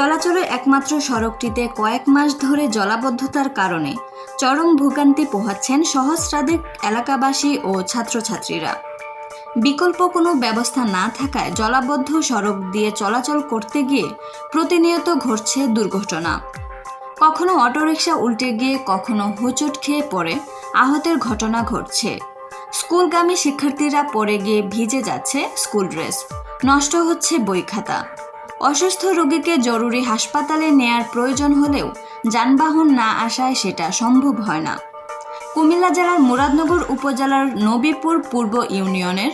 চলাচলের একমাত্র সড়কটিতে কয়েক মাস ধরে জলাবদ্ধতার কারণে চরম ভোগান্তি পোহাচ্ছেন সহস্রাধিক এলাকাবাসী ও ছাত্রছাত্রীরা। বিকল্প কোনো ব্যবস্থা না থাকায় জলাবদ্ধ সড়ক দিয়ে চলাচল করতে গিয়ে প্রতিনিয়ত ঘটছে দুর্ঘটনা। কখনো অটোরিকশা উল্টে গিয়ে, কখনো হোঁচট খেয়ে পড়ে আহতের ঘটনা ঘটছে। স্কুলগামী শিক্ষার্থীরা পড়ে গিয়ে ভিজে যাচ্ছে স্কুল ড্রেস। নষ্ট হচ্ছে বই খাতা। অসুস্থ রোগীকে জরুরি হাসপাতালে নেয়ার প্রয়োজন হলেও যানবাহন না আসায় সেটা সম্ভব হয় না। কুমিল্লা জেলার মুরাদনগর উপজেলার নবীপুর পূর্ব ইউনিয়নের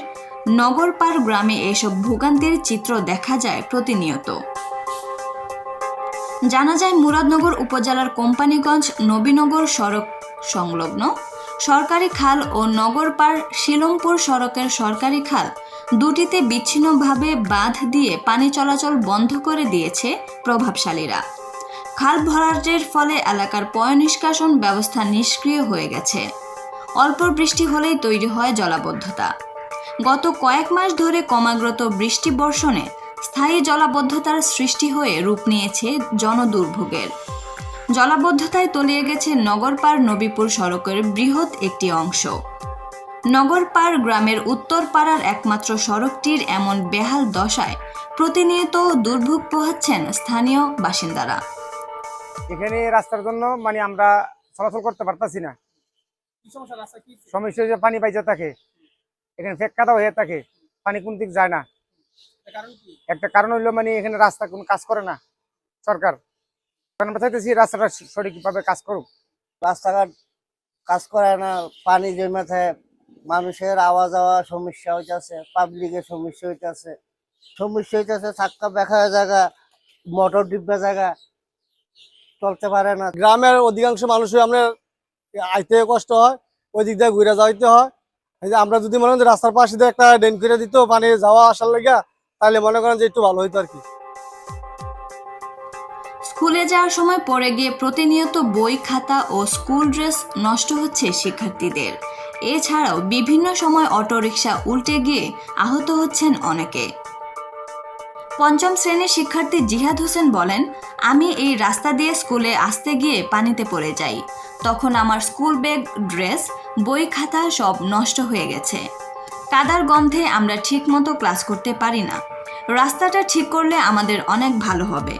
নগরপাড় গ্রামে এসব ভোগান্তির চিত্র দেখা যায় প্রতিনিয়ত। জানা যায় মুরাদনগর উপজেলার কোম্পানিগঞ্জ নবীনগর সড়ক সংলগ্ন সরকারি খাল ও নগরপাড় শিলংপুর সড়কের সরকারি খাল দুটিতে বিচ্ছিন্নভাবে বাঁধ দিয়ে পানি চলাচল বন্ধ করে দিয়েছে প্রভাবশালীরা। খাল ভরাটের ফলে এলাকার পয়ঃনিষ্কাশন ব্যবস্থা নিষ্ক্রিয় হয়ে গেছে। অল্প বৃষ্টি হলেই তৈরি হয় জলাবদ্ধতা। গত কয়েক মাস ধরে ক্রমাগত বৃষ্টি বর্ষণে স্থায়ী জলাবদ্ধতার সৃষ্টি হয়ে রূপ নিয়েছে জনদুর্ভোগের। জলাবদ্ধতায় তলিয়ে গেছে নগরপাড় নবীপুর সড়কের বৃহৎ একটি অংশ। নগরপাড় গ্রামের উত্তরপাড়ার একমাত্র সড়কটির এমন বেহাল দশায় প্রতিনিয়ত দুর্ভোগ পোহাচ্ছেন স্থানীয় বাসিন্দারা। এখানে রাস্তার জন্য মানে আমরা চলাচল করতে পারতাছি না। সমস্যা? যে পানি পাইতে থাকে এখানে ফেক কাদা হয়ে থাকে পানি কোন দিক যায় না। একটা কারণ হইল মানে এখানে রাস্তা কোন কাজ করে না। সরকার আমরা চাইতেছি রাস্তাটা সঠিকভাবে কাজ করুক। রাস্তাঘাট কাজ করে না, পানি জমে থাকে, মানুষের আওয়া যাওয়া সমস্যা হইতেছে পাবলিকের সমস্যা হইতেছে। সমস্যা হইতেছে চাক্কা দেখা জায়গা, মোটর ডিব্বা জায়গা চলতে পারে না। গ্রামের অধিকাংশ মানুষের আমরা আইতে কষ্ট হয়, ওই দিক দিয়ে ঘুরে যাইতে হয়। আমরা যদি মনে করেন রাস্তার পাশে দিয়ে একটা ড্রেন করে দিত, পানি যাওয়া আসার লেগে, তাহলে মনে করেন যে একটু ভালো হইতো আর কি। স্কুলে যাওয়ার সময় পড়ে গিয়ে প্রতিনিয়ত বই খাতা ও স্কুল ড্রেস নষ্ট হচ্ছে শিক্ষার্থীদের। এছাড়াও বিভিন্ন সময় অটোরিকশা উল্টে গিয়ে আহত হচ্ছেন অনেকে। পঞ্চম শ্রেণির শিক্ষার্থী জিহাদ হোসেন বলেন, আমি এই রাস্তা দিয়ে স্কুলে আসতে গিয়ে পানিতে পড়ে যাই। তখন আমার স্কুল ব্যাগ, ড্রেস, বই খাতা সব নষ্ট হয়ে গেছে। কাদার গন্ধে আমরা ঠিকমতো ক্লাস করতে পারি না। রাস্তাটা ঠিক করলে আমাদের অনেক ভালো হবে।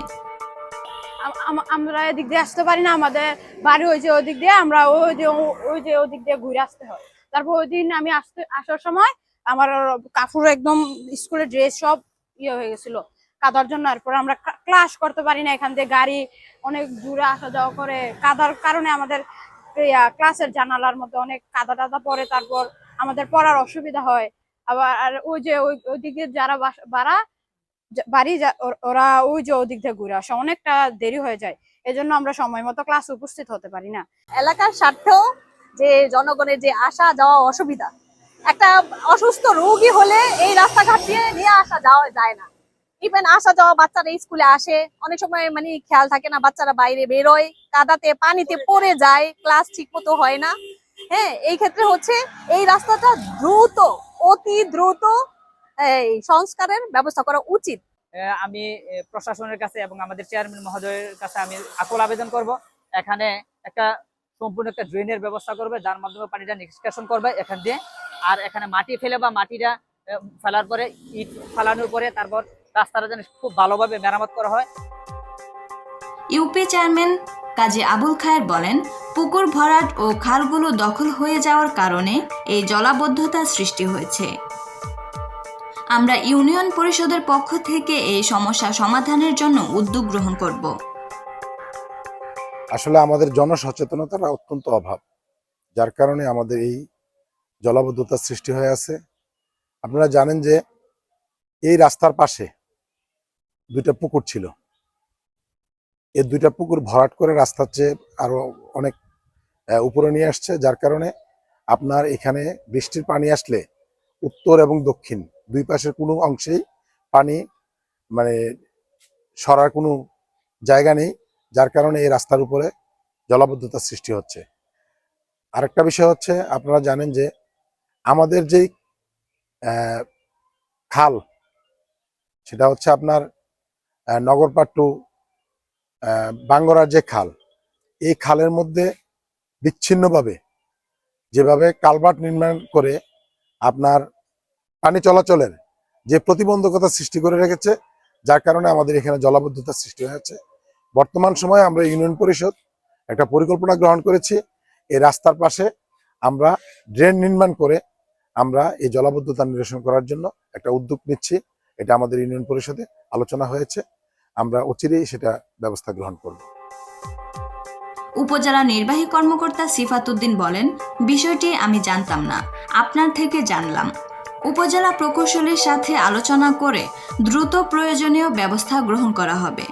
আমরা এদিক দিয়ে আসতে পারি না, আমাদের বাড়ি ওই যে দিক দিয়ে, আমরা ওই যে ওই যে ওদিক দিয়ে ঘুরে আসতে হয়। তারপর ওই দিন আমি আসতে আসার সময় আমার কাপড় একদম স্কুলের ড্রেস সব ইয়ে হয়ে গেছিল কাদার জন্য। এরপর আমরা ক্লাস করতে পারি না, এখান দিয়ে গাড়ি অনেক দূরে আসা যাওয়া করে। কাদার কারণে আমাদের ক্লাসের জানালার মধ্যে অনেক কাদা টাদা পরে তারপর আমাদের পড়ার অসুবিধা হয়। আবার ওই যে ওই ওই দিকে যারা বাড়া বাড়ি ওর- ওই যে ওদিক দিয়ে ঘুরে আসে, অনেকটা দেরি হয়ে যায়। এজন্য আমরা সময় মতো ক্লাসে উপস্থিত হতে পারি না। এলাকার স্বার্থেও যে জনগণের যে আসা যাওয়া অসুবিধা, একটা অসুস্থ রোগী হলে এই রাস্তাঘাট দিয়ে নিয়ে আসা যাওয়া যায় না। ইভেন আসা যাওয়া বাচ্চারা স্কুলে আসে, অনেক সময় মানে খেয়াল থাকে না, বাচ্চারা বাইরে বেরোয়, কাদাতে, পানিতে পড়ে যায় ক্লাস ঠিক মতো হয় না। হ্যাঁ এই ক্ষেত্রে হচ্ছে এই রাস্তাটা দ্রুত, অতি দ্রুত এই সংস্কারের ব্যবস্থা করা উচিত। আহ, আমি প্রশাসনের কাছে এবং আমাদের চেয়ারম্যান মহোদয়ের কাছে আমি আকুল আবেদন করব। এখানে একটা সম্পূর্ণ একটা ড্রেনের ব্যবস্থা করবে যার মাধ্যমে পানিটা নিষ্কাশন করবে এখান দিয়ে। আর এখানে মাটি ফেলে বা মাটিটা ফেলার পরে ইট ফেলানোর পরে তারপর রাস্তাটা যেন খুব ভালোভাবে মেরামত করা হয়। ইউপি চেয়ারম্যান কাজী আবুল খায়ের বলেন পুকুর ভরাট ও খালগুলো দখল হয়ে যাওয়ার কারণে এই জলাবদ্ধতা সৃষ্টি হয়েছে। আমরা ইউনিয়ন পরিষদের পক্ষ থেকে এই সমস্যা সমাধানের জন্য উদ্যোগ গ্রহণ করব। আসলে আমাদের জনসচেতনতার অত্যন্ত অভাব, যার কারণে আমাদের এই জলাবদ্ধতার সৃষ্টি হয়ে আছে। আপনারা জানেন যে এই রাস্তার পাশে দুইটা পুকুর ছিল। এই দুইটা পুকুর ভরাট করে রাস্তার চেয়ে আরও অনেক উপরে নিয়ে আসছে, যার কারণে আপনার এখানে বৃষ্টির পানি আসলে উত্তর এবং দক্ষিণ দুই পাশের কোনো অংশেই পানি মানে সরার কোনো জায়গা নেই যার কারণে এই রাস্তার উপরে জলাবদ্ধতার সৃষ্টি হচ্ছে। আরেকটা বিষয় হচ্ছে আপনারা জানেন যে আমাদের যেই খাল সেটা হচ্ছে আপনার আহ, নগরপাট টু আহ, বাঙ্গরার যে খাল এই খালের মধ্যে বিচ্ছিন্নভাবে যেভাবে কালভার্ট নির্মাণ করে আপনার পানি চলাচলের যে প্রতিবন্ধকতা সৃষ্টি করে রেখেছে, যার কারণে আমাদের এখানে জলাবদ্ধতার সৃষ্টি হয়েছে। বর্তমান সময়ে আমরা ইউনিয়ন পরিষদ একটা পরিকল্পনা গ্রহণ করেছি। এই রাস্তার পাশে আমরা ড্রেন নির্মাণ করে আমরা এই জলাবদ্ধতা নিরসন করার জন্য একটা উদ্যোগ নিচ্ছি। এটা আমাদের ইউনিয়ন পরিষদে আলোচনা হয়েছে। আমরা অচিরেই সেটা ব্যবস্থা গ্রহণ করব। উপজেলা নির্বাহী কর্মকর্তা সিফাতুদ্দিন বলেন, বিষয়টি আমি জানতাম না। আপনার থেকে জানলাম। উপজেলা প্রকৌশলীর সাথে আলোচনা করে দ্রুত প্রয়োজনীয় ব্যবস্থা গ্রহণ করা হবে।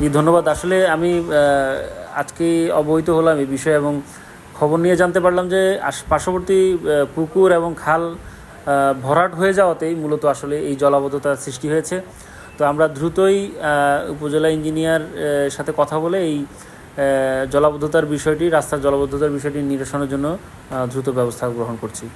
জি ধন্যবাদ। আসলে আমি আজকে অবহিত হলাম এই বিষয়ে এবং খবর নিয়ে জানতে পারলাম যে পার্শ্ববর্তী পুকুর এবং খাল ভরাট হয়ে যাওয়াতেই মূলত আসলে এই জলাবদ্ধতার সৃষ্টি হয়েছে। তো আমরা দ্রুতই উপজেলা ইঞ্জিনিয়ার সাথে কথা বলে এই জলাবদ্ধতার বিষয়টি রাস্তার জলাবদ্ধতার বিষয়টি নিরসনের জন্য দ্রুত ব্যবস্থা গ্রহণ করছি।